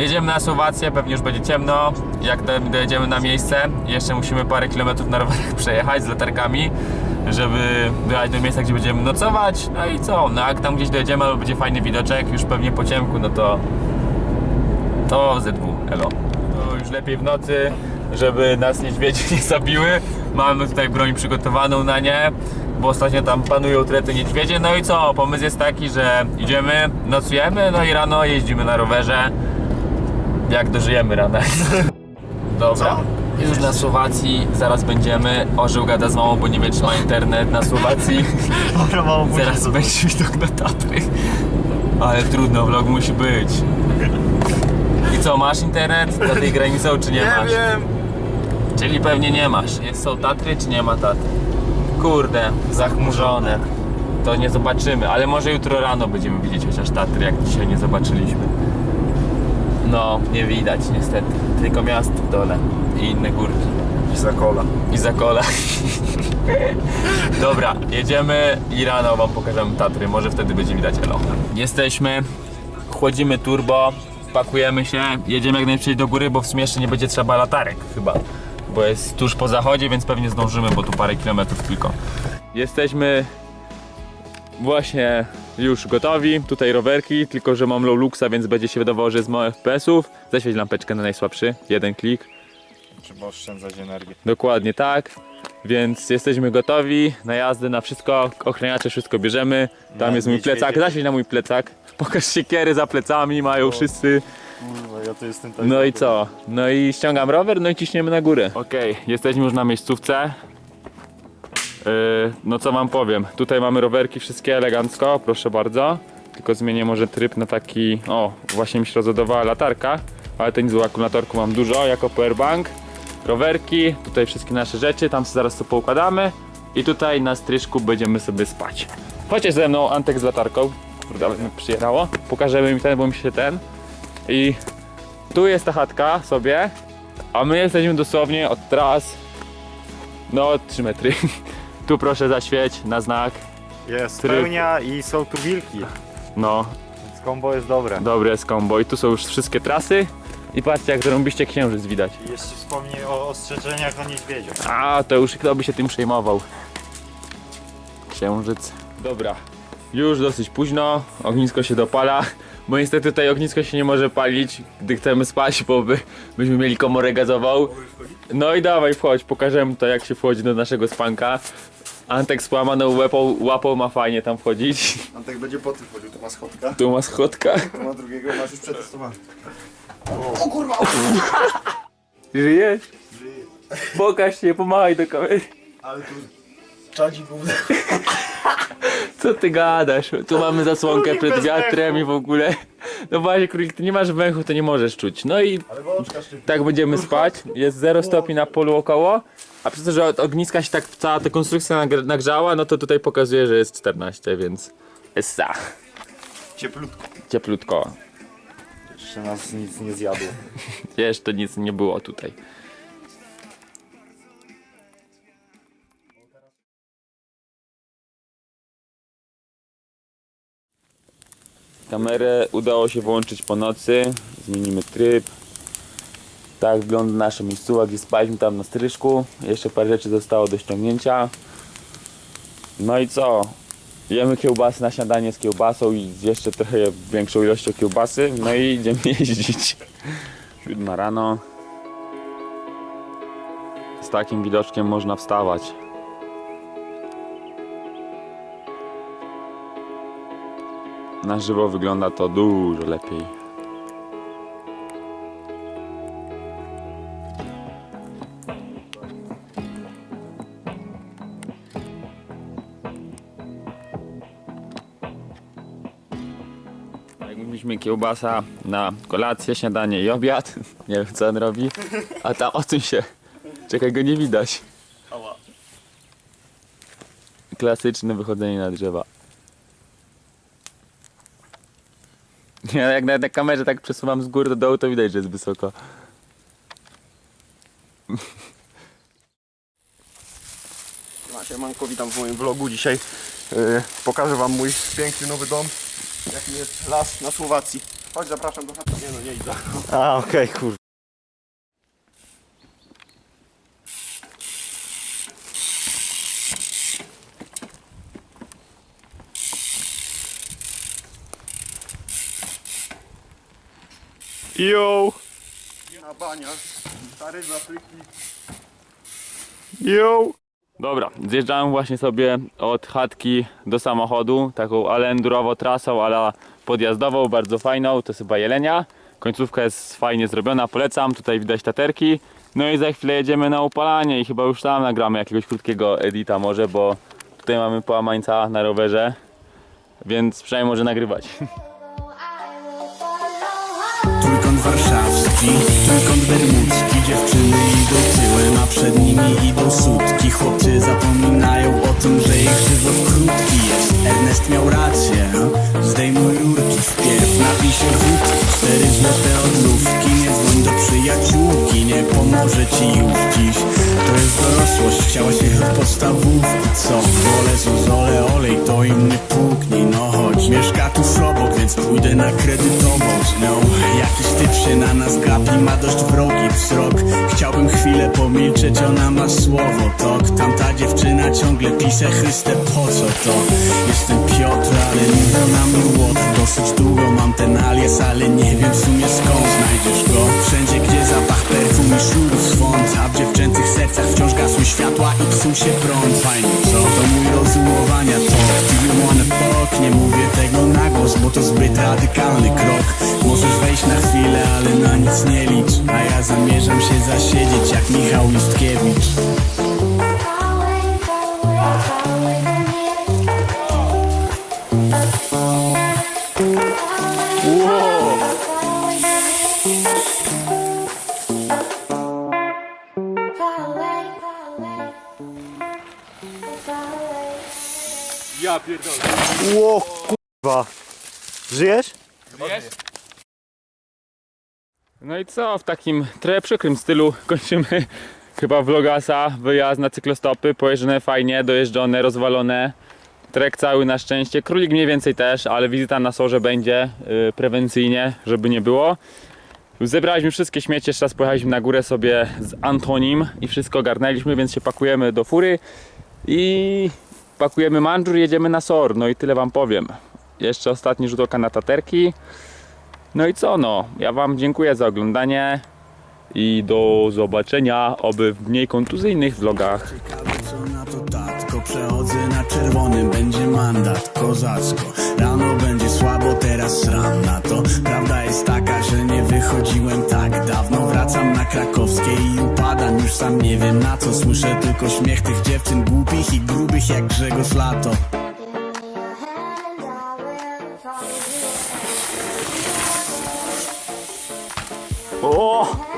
Jedziemy na Słowację, pewnie już będzie ciemno. Jak do- dojedziemy na miejsce, jeszcze musimy parę kilometrów na rowerach przejechać z latarkami, żeby dojechać do miejsca, gdzie będziemy nocować. No i co? No jak tam gdzieś dojedziemy, albo będzie fajny widoczek, już pewnie po ciemku, no to to ZW, elo. To już lepiej w nocy, żeby nas niedźwiedzie nie zabiły. Mamy tutaj broń przygotowaną na nie, bo ostatnio tam panują trety niedźwiedzie. No i co? Pomysł jest taki, że idziemy, nocujemy, no i rano jeździmy na rowerze. Jak dożyjemy rana. Dobra. Już na Słowacji, zaraz będziemy. Orzeł gada z mamą, bo nie wie czy ma internet na Słowacji. Dobra, mam Zaraz będzie widok na Tatry. Ale trudno, vlog musi być. I co, masz internet za tej granicą, czy nie, Nie masz? wiem. Czyli pewnie nie masz. Jest, są Tatry, czy nie ma Tatry? Kurde, zachmurzone. To nie zobaczymy, ale może jutro rano będziemy widzieć chociaż Tatry, jak dzisiaj nie zobaczyliśmy. No, nie widać niestety. Tylko miasto w dole i inne górki. I za kola. I za kola. Dobra, jedziemy i rano wam pokażemy Tatry. Może wtedy będzie widać elo. Jesteśmy, chłodzimy turbo, pakujemy się, jedziemy jak najszybciej do góry, bo w sumie jeszcze nie będzie trzeba latarek chyba. Bo jest tuż po zachodzie, więc pewnie zdążymy, bo tu parę kilometrów tylko. Jesteśmy właśnie już gotowi. Tutaj rowerki, tylko że mam low luxa, więc będzie się wydawało, że jest mało FPS-ów. Zaświeć lampeczkę na najsłabszy, jeden klik. Trzeba oszczędzać energię. Dokładnie tak. Więc jesteśmy gotowi na jazdę, na wszystko. Ochraniacze wszystko bierzemy. Tam jest mój niedźwiedzie. plecak. Zaświeć na mój plecak. Pokaż siekiery za plecami, mają wszyscy. Kurwa, ja to jestem tak... No i co? No i ściągam rower, no i ciśniemy na górę. Okej, jesteśmy już na miejscówce. Yy, no co wam powiem, tutaj mamy rowerki wszystkie elegancko, proszę bardzo. Tylko zmienię może tryb na taki, o właśnie mi się rozładowała latarka, ale to nic, bo akumulatorku mam dużo jako powerbank. Rowerki, tutaj wszystkie nasze rzeczy, tam zaraz to poukładamy. I tutaj na stryżku będziemy sobie spać. Chodźcie ze mną, Antek z latarką. Kurde, przyjechało. Pokażemy mi ten, bo mi się ten. I tu jest ta chatka sobie, a my jesteśmy dosłownie od tras, no 3 metry. Tu proszę zaświeć na znak. Jest Tryb. pełnia i są tu wilki. No, Więc kombo jest dobre. dobre jest kombo. I tu są już wszystkie trasy. I patrzcie jak zarąbiście księżyc widać. I jeszcze wspomnij o ostrzeżeniach o niedźwiedziu. A, to już kto by się tym przejmował. Księżyc. Dobra. Już dosyć późno, ognisko się dopala, bo niestety tutaj ognisko się nie może palić, gdy chcemy spać, bo by, byśmy mieli komorę gazową. No i dawaj, wchodź, pokażemy to jak się wchodzi do naszego spanka. Antek z połamaną łapą, łapą ma fajnie tam wchodzić. Antek będzie po tym chodził, to ma schodka, Tu ma schodka. to ma drugiego, masz już przetestowany. Żyjesz? Pokaż się, pomachaj do kamery. Ale tu czadzi główny. Co ty gadasz? Tu mamy zasłonkę przed wiatrem i w ogóle. No właśnie, królik, ty nie masz węchu, to nie możesz czuć. No i Ale tak będziemy spać. Jest 0 stopni na polu około. A przez to, że od ogniska się tak cała ta konstrukcja nagr- nagrzała, no to tutaj pokazuje, że jest 14, więc essa. Cieplutko. Cieplutko. Jeszcze nas nic nie zjadło. Jeszcze nic nie było tutaj. Kamerę udało się włączyć po nocy. Zmienimy tryb. Tak wygląda nasza miejscowa, gdzie spaliśmy tam na stryżku. Jeszcze parę rzeczy zostało do ściągnięcia. No i co? Jemy kiełbasy na śniadanie z kiełbasą i z jeszcze trochę większą ilością kiełbasy. No i idziemy jeździć. Siódma rano. Z takim widoczkiem można wstawać. Na żywo wygląda to dużo lepiej. Jak mówiliśmy kiełbasa na kolację, śniadanie i obiad. Nie wiem co on robi. A tam o tym się. Czekaj, go nie widać. Klasyczne wychodzenie na drzewa. Ja jak na, na kamerze tak przesuwam z góry do dołu, to widać, że jest wysoko. Siemanko, witam w moim vlogu. Dzisiaj yy, pokażę wam mój piękny nowy dom. Jakim jest las na Słowacji. Chodź, zapraszam do chaty. Nie no, nie idę. A, okej, kur... Yo! Na baniach. Stary z Afryki. Yo! Dobra, zjeżdżałem właśnie sobie od chatki do samochodu, taką ale endurowo trasą, ale podjazdową, bardzo fajną, to jest chyba Jelenia. Końcówka jest fajnie zrobiona, polecam, tutaj widać taterki. No i za chwilę jedziemy na upalanie i chyba już tam nagramy jakiegoś krótkiego edita może, bo tutaj mamy połamańca na rowerze, więc przynajmniej może nagrywać. warszawski, trójkąt bermudzki Dziewczyny idą tyłem, a przed nimi idą sutki. Chłopcy zapominają o tym, że ich żywot krótki jest. Ernest miał rację, zdejmuj rurki Wpierw napij się wódki, cztery złote odlówki Nie dzwoń do przyjaciółki, nie pomoże ci już dziś. To jest dorosłość, chciała się od podstawówki. Co? Wolę zuzole, olej, to nie puknij No chodź, mieszka tuż obok, więc pójdę na kredytową z nią Jakiś typ się na nas gapi, ma dość wrogi wzrok. Chciałbym chwilę pomilczeć, ona ma słowo tok. Tamta dziewczyna ciągle pisze Chryste po co to? Jestem Piotr, ale mówią na mnie Łotr Dosyć długo mam ten alias, ale nie wiem w sumie skąd Znajdziesz go. Wszędzie, gdzie zapach perfum i szurów swąd A w dziewczęcych sercach wciąż gasły światła i psuł się prąd. Fajnie, co? To mój rozumowania to Do you wanna fuck? Nie mówię tego na głos, bo to zbyt radykalny krok Możesz wejść na chwilę, ale na nic nie licz A ja zamierzam się zasiedzieć jak Michał Listkiewicz Ja pierdolę. Ło, kurwa. Żyjesz? No i co, w takim trochę przykrym stylu kończymy chyba vlogasa, wyjazd na cyklostopy, pojeżdżone fajnie, dojeżdżone, rozwalone. Trek cały na szczęście, królik mniej więcej też, ale wizyta na sorze będzie yy, prewencyjnie, żeby nie było. Zebraliśmy wszystkie śmiecie, jeszcze raz pojechaliśmy na górę sobie z Antonim i wszystko ogarnęliśmy, więc się pakujemy do fury i pakujemy mandżur jedziemy na SOR. No i tyle wam powiem. Jeszcze ostatni rzut oka na taterki. No i co no, ja wam dziękuję za oglądanie i do zobaczenia oby w mniej kontuzyjnych vlogach. Ciekawe co na to tatko. Przechodzę na czerwonym, będzie mandat Kozacko, rano będzie słabo Teraz ram na to. Prawda jest taka, że nie wychodziłem tak dawno. Wracam na krakowskie i upadam Już sam. Nie wiem na co Słyszę tylko śmiech tych dziewczyn Głupich i grubych jak Grzegorz Lato O!